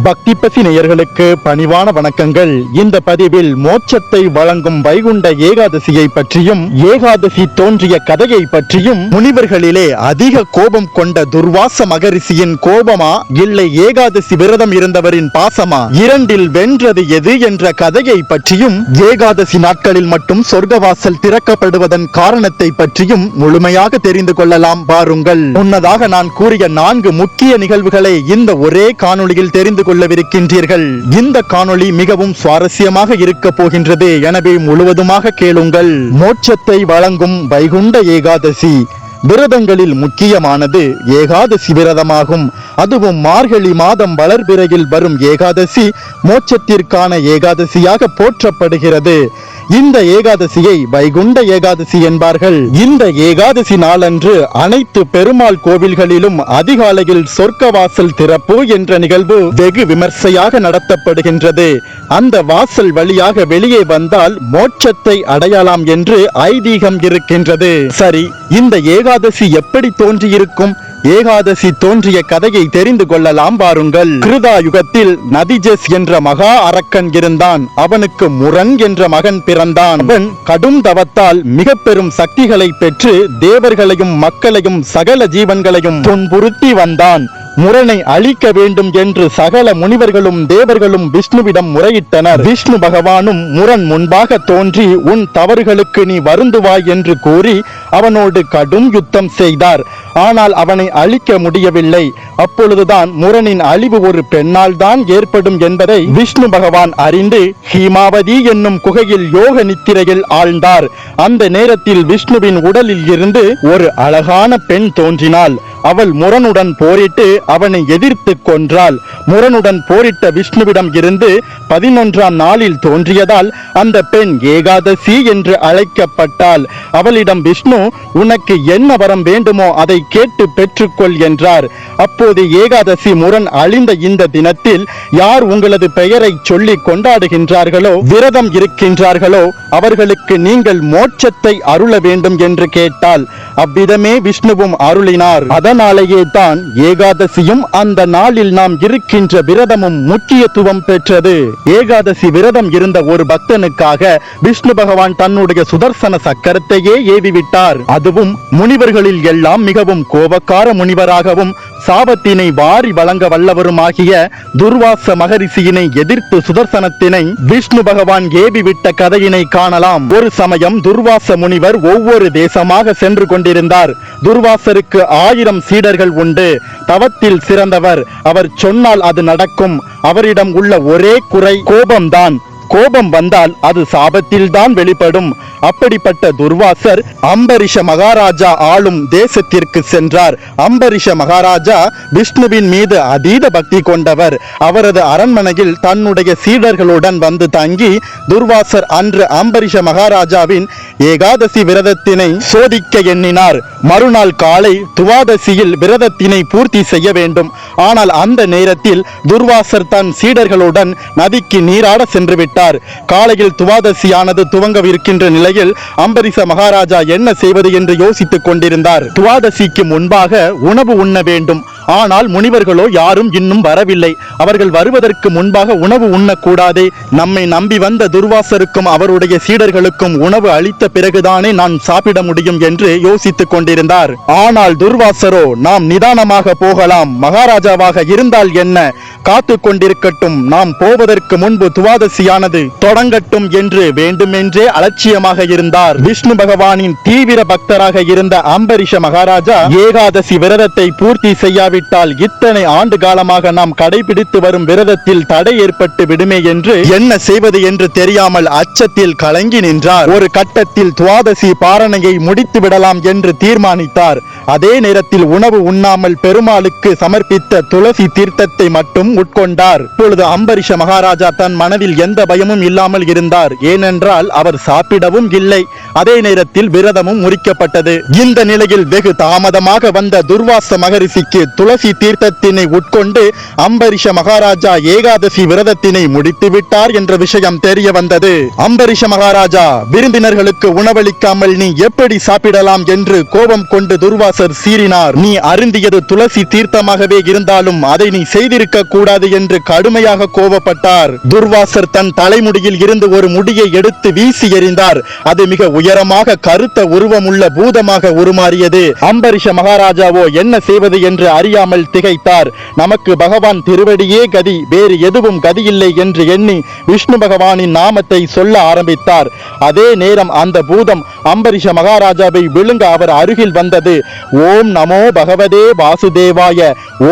பக்தி பசி நேயர்களுக்கு பணிவான வணக்கங்கள். இந்த பதிவில் மோட்சத்தை வழங்கும் வைகுண்ட ஏகாதசியை பற்றியும் ஏகாதசி தோன்றிய கதையை பற்றியும் முனிவர்களிலே அதிக கோபம் கொண்ட துர்வாச மகரிஷியின் கோபமா இல்லை ஏகாதசி விரதம் இருந்தவரின் பாசமா? இரண்டில் வென்றது எது என்ற கதையை பற்றியும் ஏகாதசி நாட்களில் மட்டும் சொர்க்கவாசல் திறக்கப்படுவதன் காரணத்தை பற்றியும் முழுமையாக தெரிந்து கொள்ளலாம். பாருங்கள். முன்னதாக நான் கூறிய நான்கு முக்கிய நிகழ்வுகளை இந்த ஒரே காணொளியில் தெரிந்து கொள்ளவிருக்கின்றீர்கள் இந்த காணொளி மிகவும் சுவாரஸ்யமாக இருக்க போகின்றது. எனவே முழுவதுமாக கேளுங்கள். மோட்சத்தை வழங்கும் வைகுண்ட ஏகாதசி. விரதங்களில் முக்கியமானது ஏகாதசி விரதமாகும். அதுவும் மார்கழி மாதம் வளர்பிறையில் வரும் ஏகாதசி மோட்சத்திற்கான ஏகாதசியாக போற்றப்படுகிறது. இந்த ஏகாதசியை வைகுண்ட ஏகாதசி என்பார்கள். இந்த ஏகாதசி நாளன்று அனைத்து பெருமாள் கோவில்களிலும் அதிகாலையில் சொர்க்கவாசல் திறப்பு என்ற நிகழ்வு வெகு விமர்சையாக நடத்தப்படுகின்றது. அந்த வாசல் வழியாக வெளியே வந்தால் மோட்சத்தை அடையலாம் என்று ஐதீகம் இருக்கின்றது. சரி இந்த ஏகாதசி எப்படி தோன்றியிருக்கும்? ஏகாதசி தோன்றிய கதையை தெரிந்து கொள்ளலாம் பாருங்கள். கிருதா யுகத்தில் நதிஜெஸ் என்ற மகா அரக்கன் இருந்தான். அவனுக்கு முரண் என்ற மகன் பிறந்தான். அவன் கடும் தவத்தால் மிக பெரும் சக்திகளை பெற்று தேவர்களையும் மக்களையும் சகல ஜீவன்களையும் துன்புறுத்தி வந்தான். முரணை அழிக்க வேண்டும் என்று சகல முனிவர்களும் தேவர்களும் விஷ்ணுவிடம் முறையிட்டனர். விஷ்ணு பகவானும் முரண் முன்பாக தோன்றி உன் தவறுகளுக்கு நீ வருந்துவாய் என்று கூறி அவனோடு கடும் யுத்தம் செய்தார். ஆனால் அவனை அழிக்க முடியவில்லை. அப்பொழுதுதான் முரணின் அழிவு ஒரு பெண்ணால் தான் ஏற்படும் என்பதை விஷ்ணு பகவான் அறிந்து ஹீமாவதி என்னும் குகையில் யோக நித்திரையில் ஆழ்ந்தார். அந்த நேரத்தில் விஷ்ணுவின் உடலில் இருந்து ஒரு அழகான பெண் தோன்றினாள். அவள் முரனுடன் போரிட்டு அவனை எதிர்த்து கொன்றாள். முரனுடன் போரிட்ட விஷ்ணுவிடம் இருந்து பதினொன்றாம் நாளில் தோன்றியதால் அந்த பெண் ஏகாதசி என்று அழைக்கப்பட்டாள். அவளிடம் விஷ்ணு உனக்கு என்ன வரம் வேண்டுமோ அதை கேட்டு பெற்றுக்கொள் என்றார். அப்போது ஏகாதசி முரண் அழிந்த இந்த தினத்தில் யார் உங்களது பெயரை சொல்லி கொண்டாடுகின்றார்களோ விரதம் இருக்கின்றார்களோ அவர்களுக்கு நீங்கள் மோட்சத்தை அருள வேண்டும் என்று கேட்டால் அவ்விதமே விஷ்ணுவும் அருளினார். அதனாலேயே தான் ஏகாதசியும் அந்த நாளில் நாம் இருக்கின்ற விரதமும் முக்கியத்துவம் பெற்றது. ஏகாதசி விரதம் இருந்த ஒரு பக்தனுக்காக விஷ்ணு பகவான் தன்னுடைய சுதர்சன சக்கரத்தையே ஏவிவிட்டார். அதுவும் முனிவர்களில் எல்லாம் மிகவும் கோபக்கார முனிவராகவும் சாபத்தினை வாரி வழங்க வல்லவருமாகிய துர்வாச மகரிஷியினை எதிர்த்து சுதர்சனத்தினை விஷ்ணு பகவான் ஏவி விட்ட கதையினை காணலாம். ஒரு சமயம் துர்வாச முனிவர் ஒவ்வொரு தேசமாக சென்று கொண்டிருந்தார். துர்வாசருக்கு ஆயிரம் சீடர்கள் உண்டு. தவத்தில் சிறந்தவர். அவர் சொன்னால் அது நடக்கும். அவரிடம் உள்ள ஒரே குறை கோபம்தான். கோபம் வந்தால் அது சாபத்தில்தான் வெளிப்படும். அப்படிப்பட்ட துர்வாசர் அம்பரிஷ மகாராஜா ஆளும் தேசத்திற்கு சென்றார். அம்பரிஷ மகாராஜா விஷ்ணுவின் மீது அதீத பக்தி கொண்டவர். அவரது அரண்மனையில் தன்னுடைய சீடர்களுடன் வந்து தங்கி துர்வாசர் அன்று அம்பரிஷ மகாராஜாவின் ஏகாதசி விரதத்தினை சோதிக்க எண்ணினார். மறுநாள் காலை துவாதசியில் விரதத்தினை பூர்த்தி செய்ய வேண்டும். ஆனால் அந்த நேரத்தில் துர்வாசர் தன் சீடர்களுடன் நதிக்கு நீராட சென்று விட்டார். காலையில் துவாதசியானது துவங்கவிருக்கின்ற நிலையில் அம்பரிச மகாராஜா என்ன செய்வது என்று யோசித்துக் கொண்டிருந்தார். துவாதசிக்கு முன்பாக உணவு உண்ண வேண்டும். ஆனால் முனிவர்களோ யாரும் இன்னும் வரவில்லை. அவர்கள் வருவதற்கு முன்பாக உணவு உண்ணக்கூடாதே. நம்மை நம்பி வந்த துர்வாசருக்கும் அவருடைய சீடர்களுக்கும் உணவு அளித்த பிறகுதானே நான் சாப்பிட முடியும் என்று யோசித்துக் கொண்டிருந்தார் ஆனால் துர்வாசரோ நாம் நிதானமாக போகலாம். மகாராஜாவாக இருந்தால் என்ன? காத்து கொண்டிருக்கட்டும். நாம் போவதற்கு முன்பு துவாதசியானது தொடங்கட்டும் என்று வேண்டுமென்றே அலட்சியமாக இருந்தார். விஷ்ணு பகவானின் தீவிர பக்தராக இருந்த அம்பரிஷ மகாராஜா ஏகாதசி விரதத்தை பூர்த்தி செய்யாவிட்டால் இத்தனை ஆண்டு காலமாக நாம் கடைபிடித்து வரும் விரதத்தில் தடை ஏற்பட்டு விடுமே என்று என்ன செய்வது என்று தெரியாமல் அச்சத்தில் கலங்கி நின்றார். ஒரு கட்டத்தில் துவாதசி பாரணையை முடித்து விடலாம் என்று தீர்மானித்தார். அதே நேரத்தில் உணவு உண்ணாமல் பெருமாளுக்கு சமர்ப்பித்த துளசி தீர்த்தத்தை மட்டும் உட்கொண்டார். இப்பொழுது அம்பரிஷ மகாராஜா தன் மனதில் எந்த பயமும் இல்லாமல் இருந்தார். ஏனென்றால் அவர் சாப்பிடவும் இல்லை. அதே நேரத்தில் விரதமும் முறிக்கப்பட்டது. இந்த நிலையில் வெகு தாமதமாக வந்த துர்வாச மகரிஷிக்கு துளசி தீர்த்தத்தினை உட்கொண்டு அம்பரிஷ மகாராஜா ஏகாதசி விரதத்தினை முடித்து விட்டார் என்ற விஷயம் தெரிய வந்தது. அம்பரிஷ மகாராஜா விருந்தினர்களுக்கு உணவளிக்காமல் நீ எப்படி சாப்பிடலாம் என்று கோப கோபம் கொண்டு துர்வாசர் சீறினார். நீ அருந்தியது துளசி தீர்த்தமாகவே இருந்தாலும் அதை நீ செய்திருக்க கூடாது என்று கடுமையாக கோபப்பட்டார். துர்வாசர் தன் தலைமுடியில் இருந்து ஒரு முடியை எடுத்து வீசி எறிந்தார். அது மிக உயரமாக கருத்த உருவமுள்ள பூதமாக உருமாறியது. அம்பரிஷ மகாராஜாவோ என்ன செய்வது? என்று அறியாமல் திகைத்தார். நமக்கு பகவான் திருவடியே கதி வேறு எதுவும் கதியில்லை என்று எண்ணி விஷ்ணு பகவானின் நாமத்தை சொல்ல ஆரம்பித்தார். அதே நேரம் அந்த பூதம் அம்பரிஷ மகாராஜாவை விழுங்க அவர் அருகில் அருகில் வந்தது. ஓம் நமோ பகவதே வாசுதேவாய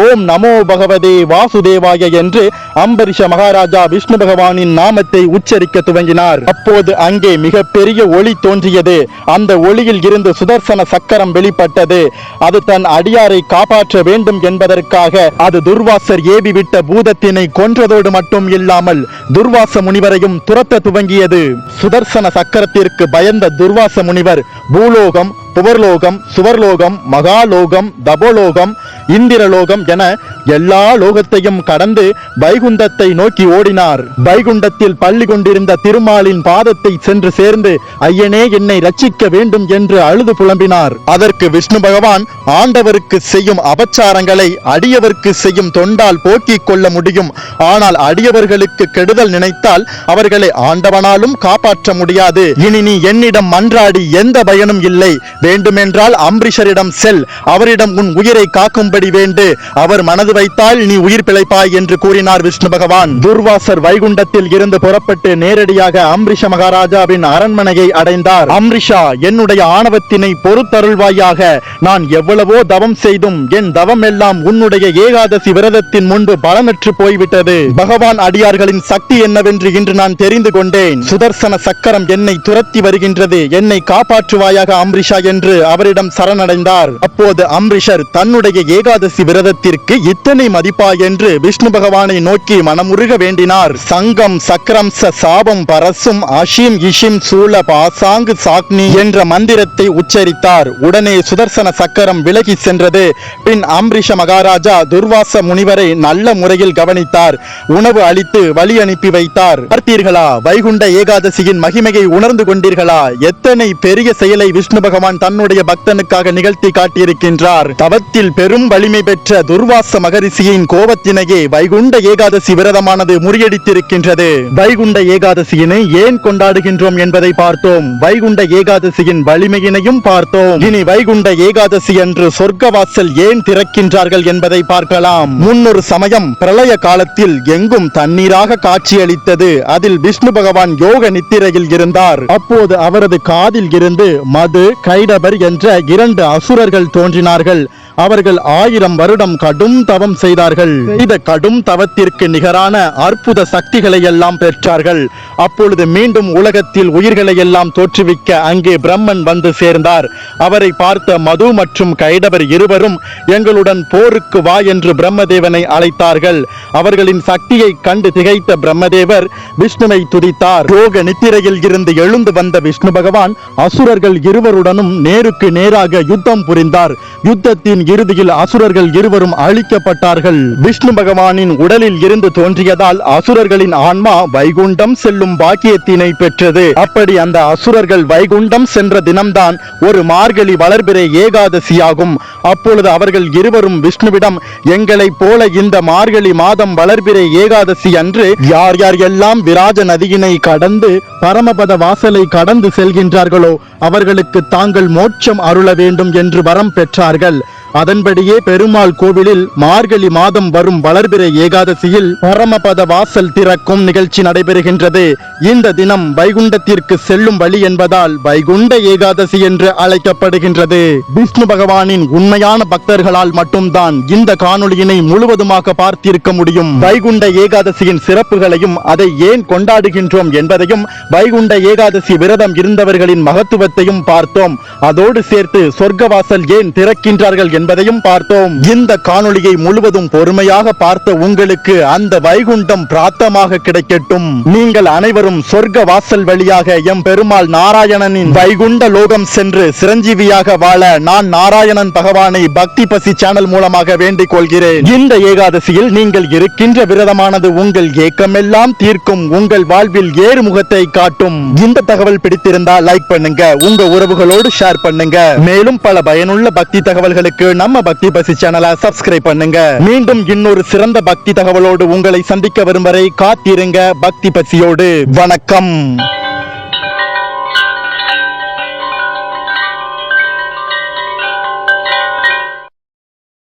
ஓம் நமோ பகவதே வாசுதேவாய என்று அம்பரிஷ மகாராஜா விஷ்ணு பகவானின் நாமத்தை உச்சரிக்க துவங்கினார். அப்போது அங்கே மிகப்பெரிய ஒளி தோன்றியது. அந்த ஒளியில் இருந்து சுதர்சன சக்கரம் வெளிப்பட்டது. அது தன் அடியாரை காப்பாற்ற வேண்டும் என்பதற்காக அது துர்வாசர் ஏவிவிட்ட பூதத்தினை கொன்றதோடு மட்டும் இல்லாமல் துர்வாச முனிவரையும் துரத்த துவங்கியது. சுதர்சன சக்கரத்திற்கு பயந்த துர்வாச முனிவர் பூலோகம் புவர்லோகம் சுவர்லோகம் மகாலோகம் தபோலோகம் இந்திரலோகம் என எல்லா லோகத்தையும் கடந்து வைகுண்டத்தை நோக்கி ஓடினார். வைகுண்டத்தில் பள்ளி கொண்டிருந்த திருமாலின் பாதத்தை சென்று சேர்ந்து ஐயனே என்னை ரட்சிக்க வேண்டும் என்று அழுது புலம்பினார். அதற்கு விஷ்ணு பகவான் ஆண்டவருக்கு செய்யும் அபச்சாரங்களை அடியவருக்கு செய்யும் தொண்டால் போக்கிக் கொள்ள முடியும். ஆனால் அடியவர்களுக்கு கெடுதல் நினைத்தால் அவர்களை ஆண்டவனாலும் காப்பாற்ற முடியாது. இனி நீ என்னிடம் மன்றாடி எந்த பயனும் இல்லை. வேண்டுமென்றால் அம்பரீஷரிடம் செல். அவரிடம் உன் உயிரை காக்கும்படி வேண்டு. அவர் மனது வைத்தால் நீ உயிர் பிழைப்பாய் என்று கூறினார் விஷ்ணு பகவான். துர்வாசர் வைகுண்டத்தில் இருந்து புறப்பட்டு நேரடியாக அம்பரீஷ மகாராஜாவின் அரண்மனையை அடைந்தார். அம்ரிஷா என்னுடைய ஆணவத்தினை பொறுத்தருள்வாயாக. நான் எவ்வளவோ தவம் செய்தும் என் தவம் எல்லாம் உன்னுடைய ஏகாதசி விரதத்தின் முன்பு பலனற்று போய்விட்டது. பகவான் அடியார்களின் சக்தி என்னவென்று இன்று நான் தெரிந்து கொண்டேன். சுதர்சன சக்கரம் என்னை துரத்தி வருகின்றது. என்னை காப்பாற்றுவாயாக அம்ரிஷா என்று அவரிடம் சரணடைந்தார். அப்போது அம்ரிஷர் தன்னுடைய ஏகாதசி விரதத்திற்கு இத்தனை மதிப்பா என்று விஷ்ணு பகவானை நோக்கி மனமுருக வேண்டினார். சங்கம் சக்கரம் சாபம் பரசும் அஷிம் இஷிம் சூல பாசாங்கு சாக்னி என்ற மந்திரத்தை உச்சரித்தார். உடனே சுதர்சன சக்கரம் விலகி சென்றது. பின் அம்ரிஷ மகாராஜா துர்வாச முனிவரை நல்ல முறையில் கவனித்தார். உணவு அளித்து வழி அனுப்பி வைத்தார். பார்த்தீர்களா? வைகுண்ட ஏகாதசியின் மகிமையை உணர்ந்து கொண்டீர்களா? எத்தனை பெரிய செயலை விஷ்ணு பகவான் தன்னுடைய பக்தனுக்காக நிகழ்த்தி காட்டியிருக்கின்றார். தவத்தில் பெரும் வலிமை பெற்ற துர்வாச மகரிஷியின் கோபத்தினையே வைகுண்ட ஏகாதசி விரதமானது முறியடித்திருக்கின்றது. வைகுண்ட ஏகாதசியினை ஏன் கொண்டாடுகின்றோம் என்பதை பார்த்தோம். வைகுண்ட ஏகாதசியின் வலிமையினையும் பார்த்தோம். இனி வைகுண்ட ஏகாதசி அன்று சொர்க்க வாசல் ஏன் திறக்கின்றார்கள் என்பதை பார்க்கலாம். முன்னொரு சமயம் பிரளய காலத்தில் எங்கும் தண்ணீராக காட்சியளித்தது. அதில் விஷ்ணு பகவான் யோக நித்திரையில் இருந்தார். அப்போது அவரது காதில் இருந்து மது கைடபர் என்ற இரண்டு அசுரர்கள் தோன்றினார்கள். அவர்கள் ஆயிரம் வருடம் கடும் தவம் செய்தார்கள். செய்த கடும் தவத்திற்கு நிகரான அற்புத சக்திகளை எல்லாம் பெற்றார்கள். அப்பொழுது மீண்டும் உலகத்தில் உயிர்களை எல்லாம் தோற்றுவிக்க அங்கே பிரம்மன் வந்து சேர்ந்தார். அவரை பார்த்த மது மற்றும் கைடவர் இருவரும் எங்களுடன் போருக்கு வா என்று பிரம்மதேவனை அழைத்தார்கள். அவர்களின் சக்தியை கண்டு திகைத்த பிரம்மதேவர் விஷ்ணுவை துதித்தார். ரோக நித்திரையில் இருந்து எழுந்து வந்த விஷ்ணு பகவான் அசுரர்கள் இருவருடனும் நேருக்கு நேராக யுத்தம் புரிந்தார். யுத்தத்தின் இறுதியில் அசுரர்கள் இருவரும் அழிக்கப்பட்டார்கள். விஷ்ணு பகவானின் உடலில் இருந்து தோன்றியதால் அசுரர்களின் ஆன்மா வைகுண்டம் செல்லும் பாக்கியத்தினை பெற்றது. அப்படி அந்த அசுரர்கள் வைகுண்டம் சென்ற தினம்தான் ஒரு மார்கழி வளர்பிறை ஏகாதசியாகும். அப்பொழுது அவர்கள் இருவரும் விஷ்ணுவிடம் எங்களைப் போல இந்த மார்கழி மாதம் வளர்பிறை ஏகாதசி அன்று யார் யார் எல்லாம் விராஜ நதியினை கடந்து பரமபத வாசலை கடந்து செல்கின்றார்களோ அவர்களுக்கு தாங்கள் மோட்சம் அருள வேண்டும் என்று வரம் பெற்றார்கள். அதன்படியே பெருமாள் கோவிலில் மார்கழி மாதம் வரும் வளர்பிறை ஏகாதசியில் பரமபத வாசல் திறக்கும் நிகழ்ச்சி நடைபெறுகின்றது. இந்த தினம் வைகுண்டத்திற்கு செல்லும் வழி என்பதால் வைகுண்ட ஏகாதசி என்று அழைக்கப்படுகின்றது. விஷ்ணு பகவானின் உண்மையான பக்தர்களால் மட்டும்தான் இந்த காணொளியினை முழுவதுமாக பார்த்திருக்க முடியும். வைகுண்ட ஏகாதசியின் சிறப்புகளையும் அதை ஏன் கொண்டாடுகின்றோம் என்பதையும் வைகுண்ட ஏகாதசி விரதம் இருந்தவர்களின் மகத்துவத்தையும் பார்த்தோம். அதோடு சேர்த்து சொர்க்கவாசல் ஏன் திறக்கின்றார்கள் என்பதையும் பார்த்தோம். இந்த காணொளியை முழுவதும் பொறுமையாக பார்த்த உங்களுக்கு அந்த வைகுண்டம் பிராப்தமாக கிடைக்கட்டும். நீங்கள் அனைவரும் சொர்க்க வாசல் வழியாக எம் பெருமாள் நாராயணனின் வைகுண்ட லோகம் சென்று சிரஞ்சீவியாக வாழ நான் நாராயணன் பகவானை பக்தி பசி சேனல் மூலமாக வேண்டிக் கொள்கிறேன். இந்த ஏகாதசியில் நீங்கள் இருக்கின்ற விரதமானது உங்கள் ஏக்கமெல்லாம் தீர்க்கும். உங்கள் வாழ்வில் ஏறுமுகத்தை காட்டும். இந்த தகவல் பிடித்திருந்தால் லைக் பண்ணுங்க. உங்க உறவுகளோடு ஷேர் பண்ணுங்க. மேலும் பல பயனுள்ள பக்தி தகவல்களுக்கு நம்ம பக்தி பசி சேனலை சப்ஸ்கிரைப் பண்ணுங்க. மீண்டும் இன்னொரு சிறந்த பக்தி தகவலோடு உங்களை சந்திக்க வரும் வரை காத்திருங்க பக்தி பசியோடு. வணக்கம்.